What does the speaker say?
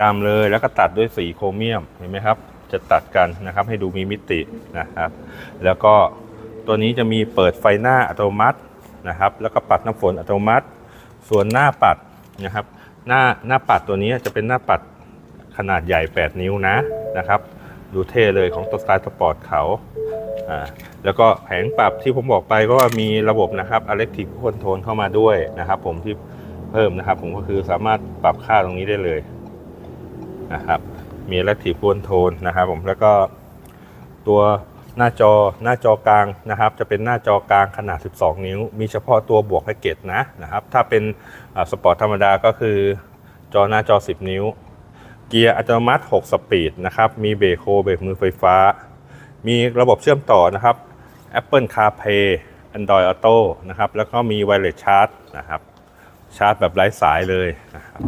ดำเลยแล้วก็ตัดด้วยสีโครเมียมเห็นไหมครับ จะตัดกันนะครับให้ดูมีมิตินะครับ แล้วก็ตัวนี้จะมีเปิดไฟหน้าอัตโนมัตินะครับ แล้วก็ปัดน้ำฝนอัตโนมัติ ส่วนหน้าปัดนะครับ หน้าหน้าปัดตัวนี้จะเป็นหน้าปัดขนาดใหญ่ 8 นิ้วนะนะครับ ดูเท่เลยของตัวสไตล์สปอร์ตเขาอ่าแล้วก็แผงปรับที่ผมบอกไปก็มีระบบนะครับ Electric Control เข้ามาด้วยนะครับ ผมที่เพิ่มนะครับ ผมก็คือสามารถปรับค่าตรงนี้ได้เลย นะครับ มี Electric Control นะครับผมแล้วก็ตัวหน้าจอหน้าจอกลางนะครับ จะเป็นหน้าจอกลางขนาด 12 นิ้ว มีเฉพาะตัวบวกแพ็กเกจนะนะครับ ถ้าเป็นสปอร์ตธรรมดาก็คือจอหน้าจอ 10 นิ้ว เกียร์อัตโนมัติ 6 สปีดนะครับ มีเบรกโฮเบรกมือไฟฟ้า มีระบบเชื่อมต่อนะครับ Apple CarPlay Android Auto นะครับ แล้วก็มี Wireless Charge นะครับ ชาร์จแบบไร้สายเลยนะครับ